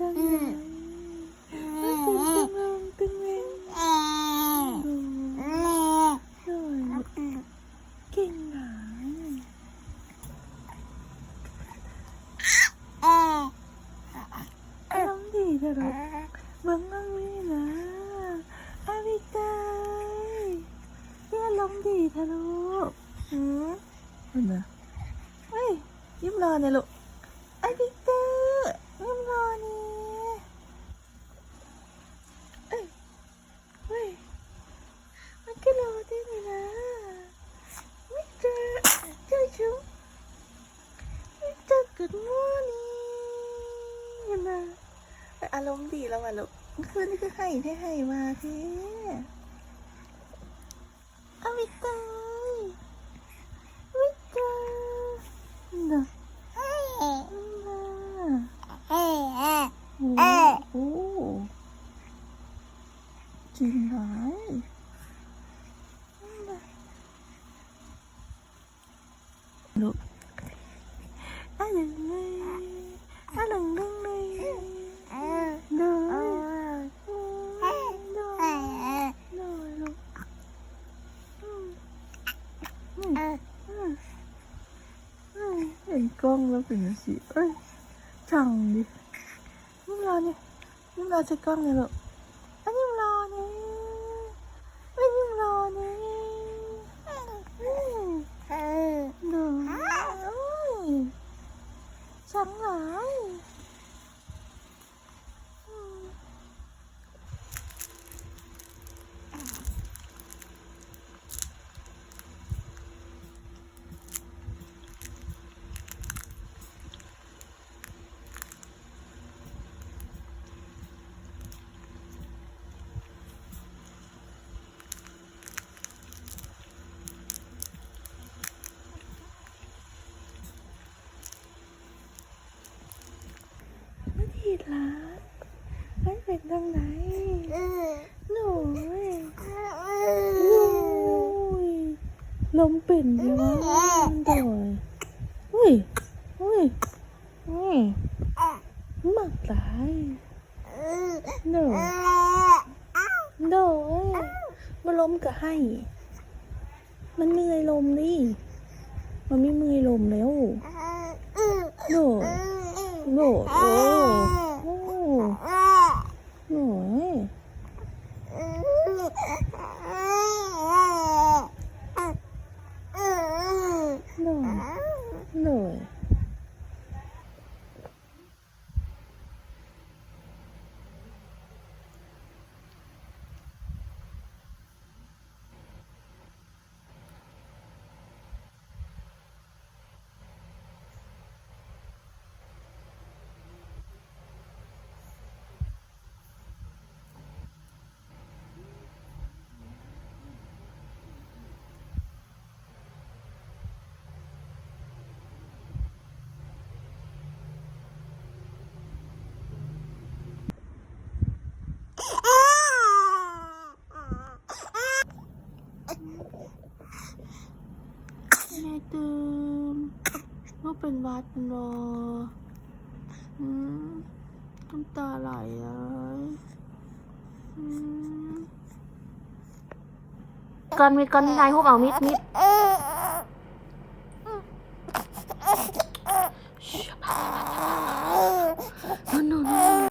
ทางไหนมันเป็นจังลงเป็นเวงดูดูเก่งหนารมณ์ดีเถอะลูกเบิ่งน้องนี่นะอาวิตายเพี่อารมณ์ดีเถอะลูกหืมเห็นไหมเฮ้ยยิ้มรอเนี่ยลูกอาวิตายยิ้มรอเนี่ยเอ้ยเฮ้ยมันก็รอได้นี่นะไม่เจอเจอชุบ ไม่เจอกุดมอนี่เห็นไหมอารมณ์ดีแล้วว่ะลูกเมื่อคืนนี่คือให้ให้ให้มาเท่อาวิตายวิตายน่ะน่ะโอ้โหจริงไหมลูก อะไรเลยอะไรเลยเดินเดินเดินลูกอืมอืมอืมอืมเห็นกล้องแล้วเป็นยังสิเอ้ยช่างดิยิ้มรอเนี่ยยิ้มรอใส่กล้องเลยลูกอันยิ้มรอเนี่ยอันยิ้มรอเนี่ยอืมดูอุ้ย ช่างหลายอืม ไม่ผิดละไม่เป็นทางไหนหนูเว้ยหนูยลมเป็นใช่ไหมโดยอุ้ยอุ้ยอุ้ยมักตายโดยโดยมาลมก็ให้ มันเหนื่อยลมดิมันไม่เมื่อยลมแล้วโดย หโอ้โอ้โหยหน่อยหน่อยแม่ ตื่นลูกเป็นวัดรออืมน้ำตาไหลเลยอืมก่อนมีก่อนนายฮุบเอามิดมิด